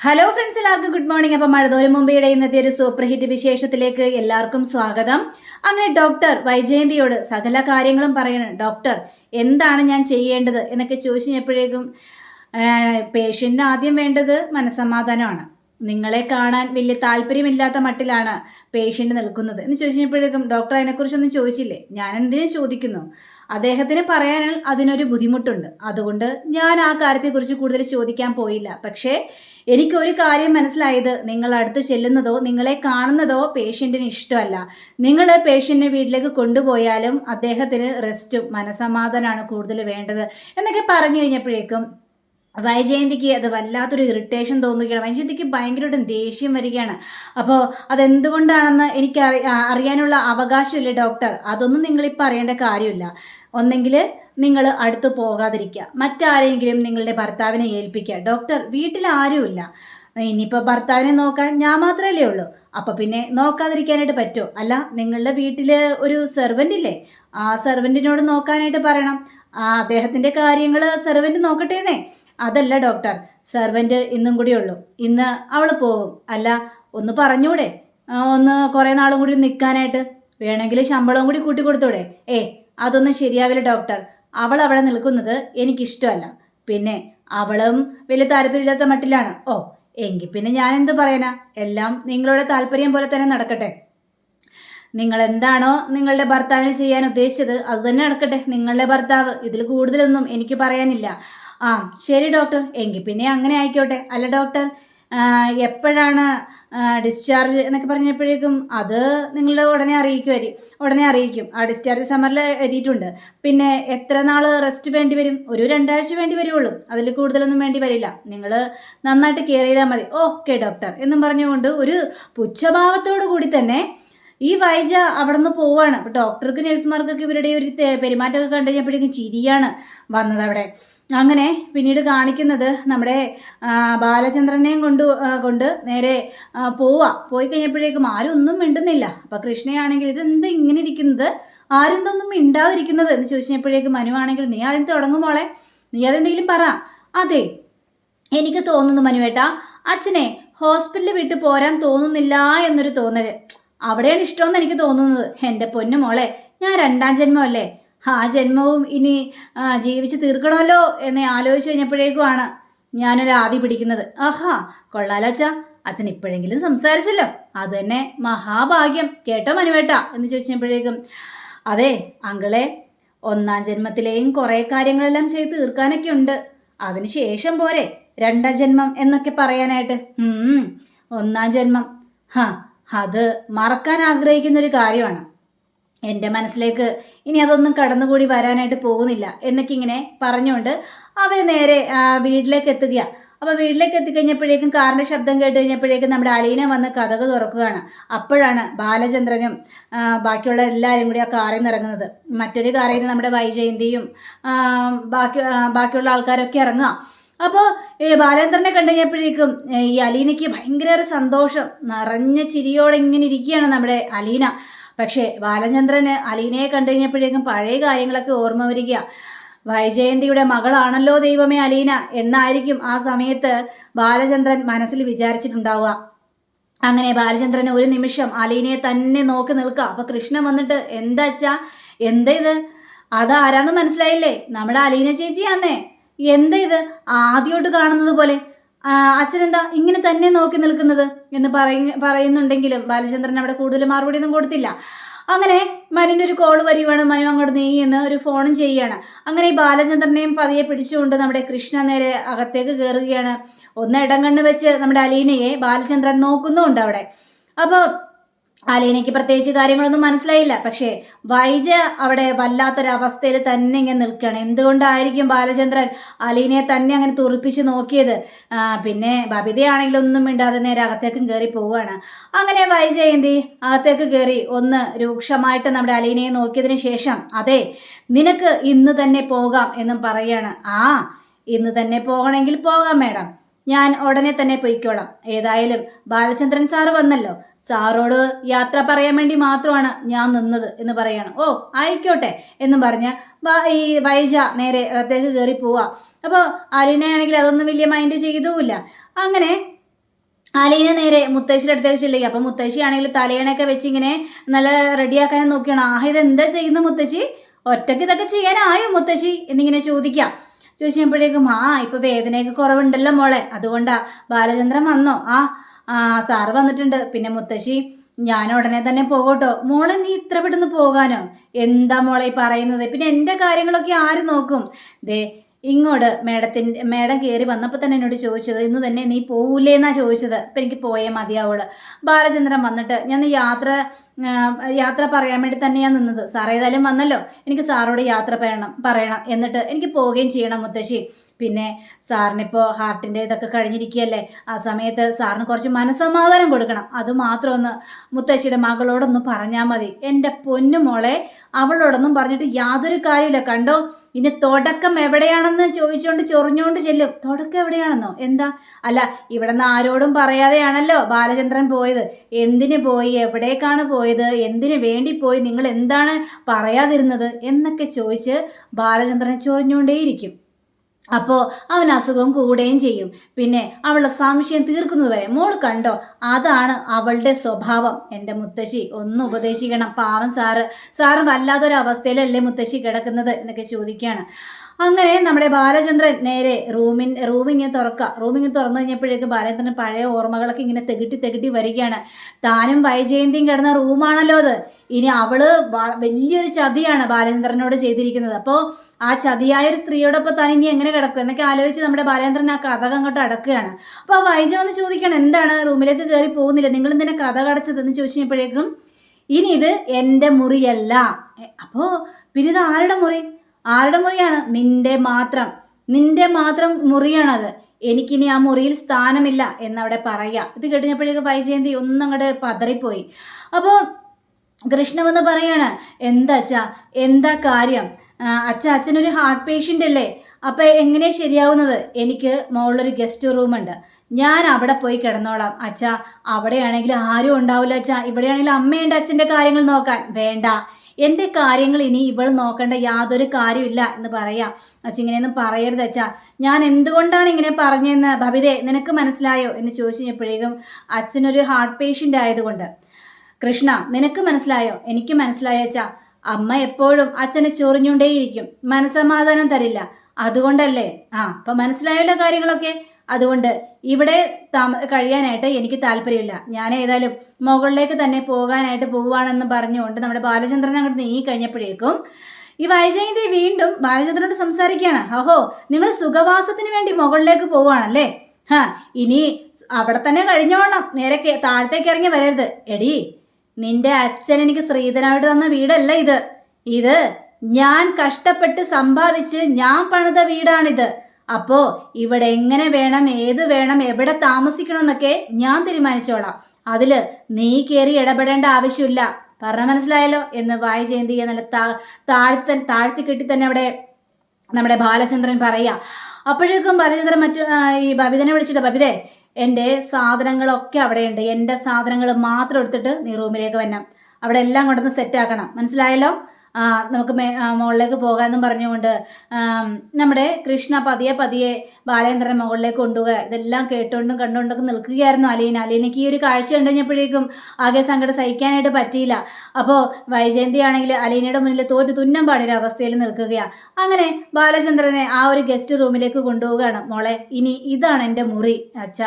Hello friends എല്ലാവർക്കും good morning അപ്പം മഴതോരും മുംബൈയുടെ ഇന്നത്തെ ഒരു സൂപ്പർ ഹിറ്റ് വിശേഷത്തിലേക്ക് എല്ലാവർക്കും സ്വാഗതം. അങ്ങനെ ഡോക്ടർ വൈജയന്തിയോട് സകല കാര്യങ്ങളും പറയണം ഡോക്ടർ എന്താണ് ഞാൻ ചെയ്യേണ്ടത് എന്നൊക്കെ ചോദിച്ചു കഴിഞ്ഞപ്പോഴേക്കും പേഷ്യന്റിന് ആദ്യം വേണ്ടത് മനസ്സമാധാനമാണ്. നിങ്ങളെ കാണാൻ വലിയ താല്പര്യമില്ലാത്ത മട്ടിലാണ് പേഷ്യന്റ് നിൽക്കുന്നത് എന്ന് ചോദിച്ചപ്പോഴേക്കും ഡോക്ടർ അതിനെക്കുറിച്ചൊന്നും ചോദിച്ചില്ലേ? ഞാൻ എന്തിനു ചോദിക്കുന്നു? അദ്ദേഹത്തിന് പറയാൻ അതിനൊരു ബുദ്ധിമുട്ടുണ്ട്. അതുകൊണ്ട് ഞാൻ ആ കാര്യത്തെക്കുറിച്ച് കൂടുതൽ ചോദിക്കാൻ പോയില്ല. പക്ഷേ എനിക്കൊരു കാര്യം മനസ്സിലായത്. നിങ്ങൾ അടുത്ത് ചെല്ലുന്നതോ നിങ്ങളെ കാണുന്നതോ പേഷ്യന്റിന് ഇഷ്ടമല്ല. നിങ്ങൾ പേഷ്യന്റിനെ വീട്ടിലേക്ക് കൊണ്ടുപോയാലും അദ്ദേഹത്തിന് റെസ്റ്റും മനസമാധാനമാണ് കൂടുതൽ വേണ്ടത് എന്നൊക്കെ പറഞ്ഞു കഴിഞ്ഞപ്പോഴേക്കും വൈജയന്തിക്ക് അത് വല്ലാത്തൊരു ഇറിറ്റേഷൻ തോന്നുകയാണ്. വൈജയന്തിക്ക് ഭയങ്കരമായിട്ടും ദേഷ്യം വരികയാണ്. അപ്പോൾ അതെന്തുകൊണ്ടാണെന്ന് എനിക്ക് അറി അറിയാനുള്ള അവകാശമില്ല ഡോക്ടർ അതൊന്നും നിങ്ങളിപ്പോൾ അറിയേണ്ട കാര്യമില്ല. ഒന്നെങ്കിൽ നിങ്ങൾ അടുത്ത് പോകാതിരിക്കുക. മറ്റാരെങ്കിലും നിങ്ങളുടെ ഭർത്താവിനെ ഏൽപ്പിക്കുക. ഡോക്ടർ വീട്ടിൽ ആരുമില്ല. ഇനിയിപ്പോൾ ഭർത്താവിനെ നോക്കാൻ ഞാൻ മാത്രമല്ലേ ഉള്ളൂ. അപ്പോൾ പിന്നെ നോക്കാതിരിക്കാനായിട്ട് പറ്റുമോ അല്ല നിങ്ങളുടെ വീട്ടിൽ ഒരു സെർവന്റ് ഇല്ലേ? ആ സെർവന്റിനോട് നോക്കാനായിട്ട് പറയണം. ആ അദ്ദേഹത്തിന്റെ കാര്യങ്ങൾ സെർവന്റ് നോക്കട്ടേന്നേ അതല്ല ഡോക്ടർ സെർവന്റ് ഇന്നും കൂടി ഉള്ളൂ. ഇന്ന് അവൾ പോകും. അല്ല ഒന്ന് പറഞ്ഞൂടെ? ഒന്ന് കുറേ നാളും കൂടി നിൽക്കാനായിട്ട് വേണമെങ്കിൽ ശമ്പളവും കൂടി കൂട്ടി കൊടുത്തൂടെ ഏ അതൊന്നും ശരിയാവില്ല ഡോക്ടർ അവൾ അവിടെ നിൽക്കുന്നത് എനിക്കിഷ്ടമല്ല. പിന്നെ അവളും വലിയ താല്പര്യമില്ലാത്ത മട്ടിലാണ്. ഓ എങ്കിൽ പിന്നെ ഞാൻ എന്ത് പറയാനാ? എല്ലാം നിങ്ങളുടെ താല്പര്യം പോലെ തന്നെ നടക്കട്ടെ. നിങ്ങൾ എന്താണോ നിങ്ങളുടെ ഭർത്താവിന് ചെയ്യാൻ ഉദ്ദേശിച്ചത് അത് തന്നെ നടക്കട്ടെ. നിങ്ങളുടെ ഭർത്താവ് ഇതിൽ കൂടുതലൊന്നും എനിക്ക് പറയാനില്ല. ആ ശരി ഡോക്ടർ എങ്കിൽ പിന്നെ അങ്ങനെ ആയിക്കോട്ടെ. അല്ല ഡോക്ടർ എപ്പോഴാണ് ഡിസ്ചാർജ് എന്നൊക്കെ പറഞ്ഞപ്പോഴേക്കും അത് നിങ്ങൾ ഉടനെ അറിയിക്കുമായിരിക്കും. ഉടനെ അറിയിക്കും. ആ ഡിസ്ചാർജ് സമ്മറിൽ എഴുതിയിട്ടുണ്ട്. പിന്നെ എത്ര നാൾ റെസ്റ്റ് വേണ്ടി വരും? ഒരു രണ്ടാഴ്ച വേണ്ടി വരുള്ളൂ അതിൽ കൂടുതലൊന്നും വേണ്ടി വരില്ല. നിങ്ങൾ നന്നായിട്ട് കെയർ ചെയ്താൽ മതി. ഓക്കെ ഡോക്ടർ എന്നും പറഞ്ഞുകൊണ്ട് ഒരു പുച്ഛഭാവത്തോടു കൂടി തന്നെ ഈ വൈജ അവിടെ നിന്ന് പോവാണ്. അപ്പോൾ ഡോക്ടർക്ക് നഴ്സുമാർക്കൊക്കെ ഇവരുടെ ഒരു പെരുമാറ്റമൊക്കെ കണ്ടു കഴിഞ്ഞപ്പോഴേക്കും ചിരിയാണ് വന്നത് അവിടെ. അങ്ങനെ പിന്നീട് കാണിക്കുന്നത് നമ്മുടെ ബാലചന്ദ്രനെയും കൊണ്ട് കൊണ്ട് നേരെ പോവാ. പോയി കഴിഞ്ഞപ്പോഴേക്കും ആരും ഒന്നും മിണ്ടുന്നില്ല. അപ്പോൾ കൃഷ്ണയാണെങ്കിൽ ഇത് എന്ത് ഇങ്ങനെ ഇരിക്കുന്നത്? ആരും ഇതൊന്നും മിണ്ടാതിരിക്കുന്നത് എന്ന് ചോദിച്ചപ്പോഴേക്കും മനുവാണെങ്കിൽ നീ ആദ്യം തുടങ്ങും മോളെ? നീ അതെന്തെങ്കിലും പറ. അതെ എനിക്ക് തോന്നുന്നു മനുവേട്ട. അച്ഛനെ ഹോസ്പിറ്റലിൽ വിട്ട് പോരാൻ തോന്നുന്നില്ല എന്നൊരു തോന്നൽ അവിടെയാണ് ഇഷ്ടമെന്ന് എനിക്ക് തോന്നുന്നത്. എന്റെ പൊന്നു മോളെ ഞാൻ രണ്ടാം ജന്മമല്ലേ? ആ ജന്മവും ഇനി ജീവിച്ച് തീർക്കണമല്ലോ എന്ന് ആലോചിച്ച് കഴിഞ്ഞപ്പോഴേക്കുമാണ് ഞാനൊരു ആദി പിടിക്കുന്നത്. ആഹാ കൊള്ളാലോ അച്ഛാ. അച്ഛൻ ഇപ്പോഴെങ്കിലും സംസാരിച്ചല്ലോ. അത് തന്നെ മഹാഭാഗ്യം. കേട്ടോ മനുവേട്ട? എന്ന് ചോദിച്ചപ്പോഴേക്കും അതെ അങ്കിളെ ഒന്നാം ജന്മത്തിലെയും കുറേ കാര്യങ്ങളെല്ലാം ചെയ്ത് തീർക്കാനൊക്കെ ഉണ്ട്. അതിനുശേഷം പോരെ. രണ്ടാം ജന്മം എന്നൊക്കെ പറയാനായിട്ട്. ഒന്നാം ജന്മം. ഹാ അത് മറക്കാൻ ആഗ്രഹിക്കുന്ന ഒരു കാര്യമാണ്. എന്റെ മനസ്സിലേക്ക് ഇനി അതൊന്നും കടന്നുകൂടി വരാനായിട്ട് പോകുന്നില്ല എന്നൊക്കെ ഇങ്ങനെ പറഞ്ഞുകൊണ്ട് അവർ നേരെ വീട്ടിലേക്ക് എത്തുകയാണ് അപ്പോൾ വീട്ടിലേക്ക് എത്തിക്കഴിഞ്ഞപ്പോഴേക്കും കാറിന്റെ ശബ്ദം കേട്ട് കഴിഞ്ഞപ്പോഴേക്കും നമ്മുടെ അലീന വന്ന് കഥക് തുറക്കുകയാണ്. അപ്പോഴാണ് ബാലചന്ദ്രനും ബാക്കിയുള്ള എല്ലാവരും കൂടി ആ കാറിൽ നിന്ന് ഇറങ്ങുന്നത്. മറ്റൊരു കാറിൽ നിന്ന് നമ്മുടെ വൈജയന്തിയും ബാക്കി ബാക്കിയുള്ള ആൾക്കാരൊക്കെ ഇറങ്ങുക. അപ്പോൾ ബാലേന്ദ്രനെ കണ്ടു കഴിഞ്ഞപ്പോഴേക്കും ഈ അലീനയ്ക്ക് ഭയങ്കര സന്തോഷം. നിറഞ്ഞ ചിരിയോടെ ഇങ്ങനെ ഇരിക്കുകയാണ് നമ്മുടെ അലീന. പക്ഷേ ബാലചന്ദ്രന് അലീനയെ കണ്ടു കഴിഞ്ഞപ്പോഴേക്കും പഴയ കാര്യങ്ങളൊക്കെ ഓർമ്മ വരിക. വൈജയന്തിയുടെ മകളാണല്ലോ ദൈവമേ അലീന എന്നായിരിക്കും ആ സമയത്ത് ബാലചന്ദ്രൻ മനസ്സിൽ വിചാരിച്ചിട്ടുണ്ടാവുക. അങ്ങനെ ബാലചന്ദ്രൻ ഒരു നിമിഷം അലീനയെ തന്നെ നോക്കി നിൽക്കുക. അപ്പൊ കൃഷ്ണൻ വന്നിട്ട് എന്താച്ചാ എന്താ ഇത്? അതാരാന്ന് മനസ്സിലായില്ലേ? നമ്മുടെ അലീന ചേച്ചിയാന്നേ. എന്താ ഇത്? ആദ്യമായിട്ട് കാണുന്നത് പോലെ. അച്ഛനെന്താ ഇങ്ങനെ തന്നെ നോക്കി നിൽക്കുന്നത് എന്ന് പറയ പറയുന്നുണ്ടെങ്കിലും ബാലചന്ദ്രൻ അവിടെ കൂടുതൽ മറുപടി ഒന്നും കൊടുത്തില്ല. അങ്ങനെ മനുവിന്റെ ഒരു കോൾ വരികയാണ് മനു അങ്ങോട്ട് നീ എന്ന് ഒരു ഫോണും ചെയ്യുകയാണ് അങ്ങനെ ഈ ബാലചന്ദ്രനെയും പതിയെ പിടിച്ചുകൊണ്ട് നമ്മുടെ കൃഷ്ണ നേരെ അകത്തേക്ക് കയറുകയാണ് ഒന്ന് ഇടം കണ്ണ് വെച്ച് നമ്മുടെ അലീനയെ ബാലചന്ദ്രൻ നോക്കുന്നുമുണ്ട് അവിടെ. അപ്പോൾ അലീനയ്ക്ക് പ്രത്യേകിച്ച് കാര്യങ്ങളൊന്നും മനസ്സിലായില്ല. പക്ഷേ വൈജ അവിടെ വല്ലാത്തൊരവസ്ഥയിൽ തന്നെ ഇങ്ങനെ നിൽക്കുകയാണ്. എന്തുകൊണ്ടായിരിക്കും ബാലചന്ദ്രൻ അലീനയെ തന്നെ അങ്ങനെ തുറപ്പിച്ച് നോക്കിയത്? പിന്നെ ബബിതയാണെങ്കിലും ഒന്നും മിണ്ടാതെ നേരെ അകത്തേക്കും കയറി പോവുകയാണ്. അങ്ങനെ വൈജ എന്തി അകത്തേക്ക് കയറി ഒന്ന് രൂക്ഷമായിട്ട് നമ്മുടെ അലീനയെ നോക്കിയതിന് ശേഷം അതെ നിനക്ക് ഇന്ന് തന്നെ പോകാം എന്നും പറയുകയാണ് ആ ഇന്ന് തന്നെ പോകണമെങ്കിൽ പോകാം മേഡം. ഞാൻ ഉടനെ തന്നെ പൊയ്ക്കോളാം. ഏതായാലും ബാലചന്ദ്രൻ സാറ് വന്നല്ലോ. സാറോട് യാത്ര പറയാൻ വേണ്ടി മാത്രമാണ് ഞാൻ നിന്നത് എന്ന് പറയണം. ഓ ആയിക്കോട്ടെ എന്ന് പറഞ്ഞ് ഈ വൈജ നേരെ അകത്തേക്ക് കയറി പോവാ. അപ്പോൾ അലീനയാണെങ്കിൽ അതൊന്നും വലിയ മൈൻഡ് ചെയ്തുമില്ല അങ്ങനെ അലീന നേരെ മുത്തശ്ശിയുടെ അടുത്തേക്ക് ചെല്ലുക അപ്പം മുത്തശ്ശി ആണെങ്കിൽ തലയണയൊക്കെ വെച്ച് ഇങ്ങനെ നല്ല റെഡിയാക്കാനും നോക്കിയാണ്. ആഹ് ഇത് എന്താ ചെയ്യുന്ന മുത്തശ്ശി? ഒറ്റയ്ക്ക് ഇതൊക്കെ ചെയ്യാനായോ മുത്തശ്ശി? എന്നിങ്ങനെ ചോദിക്കാം. ചോദിച്ചപ്പോഴേക്കും ആ ഇപ്പൊ വേദനയൊക്കെ കുറവുണ്ടല്ലോ മോളെ. അതുകൊണ്ടാ ബാലചന്ദ്രൻ വന്നോ. ആ ആ സാറ് വന്നിട്ടുണ്ട്. പിന്നെ മുത്തശ്ശി ഞാൻ ഉടനെ തന്നെ പോകട്ടോ. മോളെ നീ ഇത്ര പെട്ടെന്ന് പോകാനോ? എന്താ മോളെ ഈ പറയുന്നത്? പിന്നെ എന്റെ കാര്യങ്ങളൊക്കെ ആര് നോക്കും? ദേ ഇങ്ങോട്ട് മേഡത്തിന്റെ മേഡം കയറി വന്നപ്പോൾ തന്നെ എന്നോട് ചോദിച്ചത് ഇന്ന് തന്നെ നീ പോകൂലേ എന്നാ ചോദിച്ചത്. അപ്പം എനിക്ക് പോയേ മതിയാവുള്ളൂ. ബാലചന്ദ്രൻ വന്നിട്ട് ഞാൻ യാത്ര യാത്ര പറയാൻ വേണ്ടി തന്നെയാണ് നിന്നത്. സാർ ഏതായാലും വന്നല്ലോ. എനിക്ക് സാറോട് യാത്ര പറയണം പറയണം എന്നിട്ട് എനിക്ക് പോവുകയും ചെയ്യണം മുത്തശ്ശി. പിന്നെ സാറിനിപ്പോൾ ഹാർട്ടിന്റെ ഇതൊക്കെ കഴിഞ്ഞിരിക്കുകയല്ലേ? ആ സമയത്ത് സാറിന് കുറച്ച് മനസ്സമാധാനം കൊടുക്കണം. അത് മാത്രം ഒന്ന് മുത്തശ്ശിയുടെ മകളോടൊന്ന് പറഞ്ഞാൽ മതി. എന്റെ പൊന്നു മോളെ അവളോടൊന്നും പറഞ്ഞിട്ട് യാതൊരു കാര്യമില്ല കണ്ടോ? ഇനി തുടക്കം എവിടെയാണെന്ന് ചോദിച്ചുകൊണ്ട് ചൊറിഞ്ഞുകൊണ്ട് ചെല്ലും. തുടക്കം എവിടെയാണെന്നോ? എന്താ? അല്ല ഇവിടെ നിന്ന് ആരോടും പറയാതെയാണല്ലോ ബാലചന്ദ്രൻ പോയത്. എന്തിനു പോയി? എവിടേക്കാണ് പോയത് എന്തിനു വേണ്ടി പോയി? നിങ്ങൾ എന്താണ് പറയാതിരുന്നത്? എന്നൊക്കെ ചോദിച്ച് ബാലചന്ദ്രൻ ചൊറിഞ്ഞുകൊണ്ടേയിരിക്കും. അപ്പോൾ അവൻ അസുഖം കൂടുകയും ചെയ്യും. പിന്നെ അവളുടെ സംശയം തീർക്കുന്നതുവരെ മോൾ കണ്ടോ? അതാണ് അവളുടെ സ്വഭാവം. എന്റെ മുത്തശ്ശി ഒന്ന് ഉപദേശിക്കണം. പാവം സാറ്. സാറ് വല്ലാത്തൊരവസ്ഥയിലല്ലേ മുത്തശ്ശി കിടക്കുന്നത്? എന്നൊക്കെ ചോദിക്കുകയാണ് അങ്ങനെ നമ്മുടെ ബാലചന്ദ്രൻ നേരെ റൂമിൻ റൂമിങ്ങനെ തുറക്കുക റൂമിങ്ങനെ തുറന്നു കഴിഞ്ഞപ്പോഴേക്കും ബാലചന്ദ്രൻ പഴയ ഓർമ്മകളൊക്കെ ഇങ്ങനെ തെകിട്ടി തെകിട്ടി വരികയാണ്. താനും വൈജയന്തിയും കിടന്ന റൂമാണല്ലോ അത്. ഇനി അവൾ വലിയൊരു ചതിയാണ് ബാലചന്ദ്രനോട് ചെയ്തിരിക്കുന്നത്. അപ്പോൾ ആ ചതിയായ ഒരു സ്ത്രീയോടൊപ്പം താൻ ഇനി എങ്ങനെ കിടക്കും? എന്നൊക്കെ ആലോചിച്ച് നമ്മുടെ ബാലചന്ദ്രൻ ആ കഥ അങ്ങോട്ട് അടക്കുകയാണ്. അപ്പോൾ വൈജ വന്ന് ചോദിക്കണം എന്താണ്? റൂമിലേക്ക് കയറി പോകുന്നില്ല? നിങ്ങൾ എന്തിനാ കഥ കടച്ചതെന്ന് ചോദിച്ചപ്പോഴേക്കും ഇനി ഇത് എന്റെ മുറിയല്ല. അപ്പോൾ പിന്നെ ഇത് ആരുടെ മുറി? ആരുടെ മുറിയാണ്? നിന്റെ മാത്രം. നിന്റെ മാത്രം മുറിയാണത്. എനിക്കിനി ആ മുറിയിൽ സ്ഥാനമില്ല എന്നവിടെ പറയുക ഇത് കേട്ടുകഴിഞ്ഞപ്പോഴേക്ക് വൈജയന്തി ഒന്നും അങ്ങോട്ട് പതറിപ്പോയി. അപ്പോൾ കൃഷ്ണ വന്ന് പറയാണ് എന്താ അച്ഛാ? എന്താ കാര്യം? അച്ഛ അച്ഛനൊരു ഹാർട്ട് പേഷ്യന്റ് അല്ലേ? അപ്പം എങ്ങനെ ശരിയാവുന്നത്? എനിക്ക് മുകളിലൊരു ഗസ്റ്റ് റൂമുണ്ട്. ഞാൻ അവിടെ പോയി കിടന്നോളാം. അച്ഛ അവിടെയാണെങ്കിൽ ആരും ഉണ്ടാവില്ല അച്ഛ. ഇവിടെയാണെങ്കിൽ അമ്മയുണ്ട് അച്ഛന്റെ കാര്യങ്ങൾ നോക്കാൻ. വേണ്ട. എന്റെ കാര്യങ്ങൾ ഇനി ഇവൾ നോക്കേണ്ട യാതൊരു കാര്യമില്ല എന്ന് പറയാം. അച്ഛ ഇങ്ങനെയൊന്നും പറയരുത് അച്ഛാ. ഞാൻ എന്തുകൊണ്ടാണ് ഇങ്ങനെ പറഞ്ഞതെന്ന് ഭവിതേ നിനക്ക് മനസ്സിലായോ? എന്ന് ചോദിച്ചു കഴിഞ്ഞപ്പോഴേക്കും അച്ഛനൊരു ഹാർട്ട് പേഷ്യന്റ് ആയതുകൊണ്ട്. കൃഷ്ണ നിനക്ക് മനസ്സിലായോ? എനിക്ക് മനസ്സിലായോ അച്ഛാ? അമ്മ എപ്പോഴും അച്ഛനെ ചൊറിഞ്ഞുകൊണ്ടേയിരിക്കും. മനസമാധാനം തരില്ല. അതുകൊണ്ടല്ലേ? ആ അപ്പം മനസ്സിലായല്ലോ കാര്യങ്ങളൊക്കെ? അതുകൊണ്ട് ഇവിടെ താമ കഴിയാനായിട്ട് എനിക്ക് താല്പര്യമില്ല. ഞാൻ ഏതായാലും മുകളിലേക്ക് തന്നെ പോകാനായിട്ട് പോവുകയാണെന്ന് പറഞ്ഞുകൊണ്ട് നമ്മുടെ ബാലചന്ദ്രൻ അങ്ങോട്ട് നീങ്ങി കഴിഞ്ഞപ്പോഴേക്കും ഈ വൈജയന്തി വീണ്ടും ബാലചന്ദ്രനോട് സംസാരിക്കുകയാണ്. അഹോ നിങ്ങൾ സുഖവാസത്തിന് വേണ്ടി മുകളിലേക്ക് പോവുകയാണല്ലേ? ഹാ ഇനി അവിടെ തന്നെ കഴിഞ്ഞോളണം. നേരെ താഴത്തേക്ക് ഇറങ്ങി വരരുത്. എടി നിന്റെ അച്ഛൻ എനിക്ക് ശ്രീധനായിട്ട് തന്ന വീടല്ല ഇത്. ഇത് ഞാൻ കഷ്ടപ്പെട്ട് സമ്പാദിച്ച് ഞാൻ പണിത വീടാണിത്. അപ്പോ ഇവിടെ എങ്ങനെ വേണം ഏത് വേണം എവിടെ താമസിക്കണം എന്നൊക്കെ ഞാൻ തീരുമാനിച്ചോളാം. അതിൽ നീ കയറി ഇടപെടേണ്ട ആവശ്യമില്ല. പറഞ്ഞ മനസ്സിലായല്ലോ? എന്ന് വായു ജയന്തി നല്ല താ താഴ്ത്ത താഴ്ത്തി കെട്ടി തന്നെ അവിടെ നമ്മുടെ ബാലചന്ദ്രൻ പറയാ. അപ്പോഴേക്കും ബാലചന്ദ്രൻ മറ്റു ഈ ബബിതനെ വിളിച്ചിട്ട് ബബിതേ എന്റെ സാധനങ്ങളൊക്കെ അവിടെയുണ്ട്. എന്റെ സാധനങ്ങൾ മാത്രം എടുത്തിട്ട് നീ റൂമിലേക്ക് വരണം. അവിടെ എല്ലാം കൊണ്ടുവന്ന് സെറ്റാക്കണം മനസ്സിലായല്ലോ? നമുക്ക് മുകളിലേക്ക് പോകാമെന്നും പറഞ്ഞുകൊണ്ട് നമ്മുടെ കൃഷ്ണ പതിയെ പതിയെ ബാലേന്ദ്രൻ മുകളിലേക്ക് കൊണ്ടുപോകുക ഇതെല്ലാം കേട്ടുകൊണ്ടും കണ്ടുകൊണ്ടൊക്കെ നിൽക്കുകയായിരുന്നു അലീന. അലീനയ്ക്ക് ഈ ഒരു കാഴ്ച കണ്ടുകഴിഞ്ഞപ്പോഴേക്കും ആകെ സങ്കടം സഹിക്കാനായിട്ട് പറ്റിയില്ല. അപ്പോൾ വൈജയന്തി ആണെങ്കിൽ അലീനയുടെ മുന്നിൽ തോറ്റു തുന്നം പാടിയൊരു അവസ്ഥയിൽ നിൽക്കുകയാണ് അങ്ങനെ ബാലചന്ദ്രനെ ആ ഒരു ഗസ്റ്റ് റൂമിലേക്ക് കൊണ്ടുപോവുകയാണ്. മോളെ ഇനി ഇതാണ് എന്റെ മുറി. അച്ഛ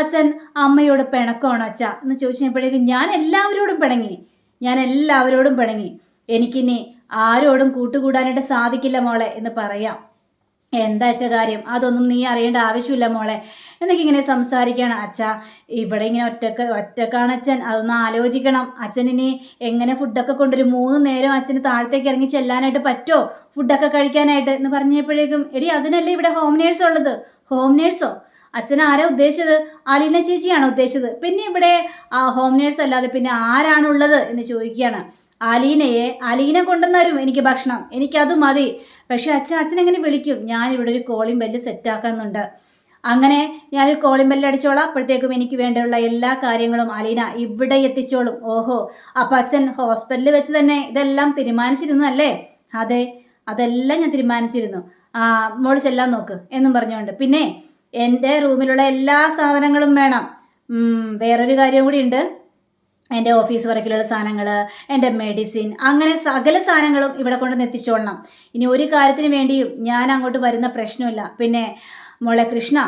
അച്ഛൻ അമ്മയോട് പിണക്കമാണ് അച്ഛ. എന്ന് ചോദിച്ചപ്പോഴേക്കും ഞാൻ എല്ലാവരോടും പിണങ്ങി. ഞാൻ എല്ലാവരോടും പിണങ്ങി. എനിക്കിനി ആരോടും കൂട്ടുകൂടാനായിട്ട് സാധിക്കില്ല മോളെ എന്ന് പറയാം. എന്താ അച്ഛ കാര്യം? അതൊന്നും നീ അറിയേണ്ട ആവശ്യമില്ല മോളെ. എന്നൊക്കെ ഇങ്ങനെ സംസാരിക്കണം അച്ഛ ഇവിടെ ഇങ്ങനെ ഒറ്റയ്ക്ക് ഒറ്റക്കാണ് അച്ഛൻ. അതൊന്ന് ആലോചിക്കണം. അച്ഛൻ ഇനി എങ്ങനെ ഫുഡൊക്കെ കൊണ്ടൊരു മൂന്ന് നേരം അച്ഛന് താഴത്തേക്ക് ഇറങ്ങി ചെല്ലാനായിട്ട് പറ്റുമോ? ഫുഡൊക്കെ കഴിക്കാനായിട്ട് എന്ന് പറഞ്ഞപ്പോഴേക്കും എടി അതിനല്ലേ ഇവിടെ ഹോം നേഴ്സ് ഉള്ളത്? ഹോം നേഴ്സോ അച്ഛൻ ആരാ ഉദ്ദേശിച്ചത്? അലീന ചേച്ചിയാണോ ഉദ്ദേശിച്ചത്? പിന്നെ ഇവിടെ ഹോം നേഴ്സ് അല്ലാതെ പിന്നെ ആരാണുള്ളത് എന്ന് ചോദിക്കുകയാണ്. അലീനയെ അലീന കൊണ്ടുവന്നരും എനിക്ക് ഭക്ഷണം. എനിക്കത് മതി. പക്ഷെ അച്ഛൻ അച്ഛൻ എങ്ങനെ വിളിക്കും? ഞാൻ ഇവിടെ ഒരു കോളിംഗ് ബെല്ല് സെറ്റാക്കുന്നുണ്ട് അങ്ങനെ ഞാനൊരു കോളിംഗ് ബെല്ല് അടിച്ചോളാം. അപ്പോഴത്തേക്കും എനിക്ക് വേണ്ടിയുള്ള എല്ലാ കാര്യങ്ങളും അലീന ഇവിടെ എത്തിച്ചോളും. ഓഹോ. അപ്പം അച്ഛൻ ഹോസ്പിറ്റലിൽ വെച്ച് തന്നെ ഇതെല്ലാം തീരുമാനിച്ചിരുന്നു അല്ലേ? അതെ. അതെല്ലാം ഞാൻ തീരുമാനിച്ചിരുന്നു. ആ മോൾ ചെല്ലാൻ നോക്ക് എന്നും പറഞ്ഞുകൊണ്ട്. പിന്നെ എന്റെ റൂമിലുള്ള എല്ലാ സാധനങ്ങളും വേണം. വേറൊരു കാര്യം കൂടി ഉണ്ട്. എന്റെ ഓഫീസ് വർക്കിലുള്ള സാധനങ്ങൾ എന്റെ മെഡിസിൻ അങ്ങനെ സകല സാധനങ്ങളും ഇവിടെ കൊണ്ടുവന്ന് എത്തിച്ചോളണം. ഇനി ഒരു കാര്യത്തിന് വേണ്ടിയും ഞാൻ അങ്ങോട്ട് വരുന്ന പ്രശ്നമില്ല. പിന്നെ മോളെ കൃഷ്ണ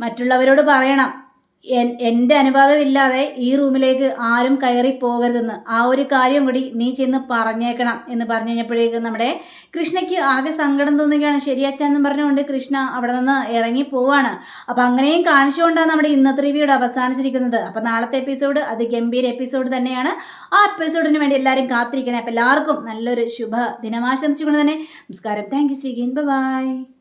മറ്റുള്ളവരോട് പറയണം. എന്റെ അനുവാദമില്ലാതെ ഈ റൂമിലേക്ക് ആരും കയറി പോകരുതെന്ന് ആ ഒരു കാര്യം കൂടി നീ ചെന്ന് പറഞ്ഞേക്കണം എന്ന് പറഞ്ഞു കഴിഞ്ഞപ്പോഴേക്കും നമ്മുടെ കൃഷ്ണയ്ക്ക് ആകെ സങ്കടം തോന്നുകയാണ്. ശരിയച്ച എന്ന് പറഞ്ഞുകൊണ്ട് കൃഷ്ണ അവിടെ നിന്ന് ഇറങ്ങി പോവാണ്. അപ്പം അങ്ങനെയും കാണിച്ചുകൊണ്ടാണ് നമ്മുടെ ഇന്നത്തെ റിവ്യൂടെ അവസാനിച്ചിരിക്കുന്നത്. അപ്പം നാളത്തെ എപ്പിസോഡ് അത് ഗംഭീര എപ്പിസോഡ് തന്നെയാണ്. ആ എപ്പിസോഡിന് വേണ്ടി എല്ലാവരും കാത്തിരിക്കണേ. അപ്പം എല്ലാവർക്കും നല്ലൊരു ശുഭ ദിനമാശംസിച്ചുകൊണ്ട് തന്നെ നമസ്കാരം. Thank you സിഗിൻ by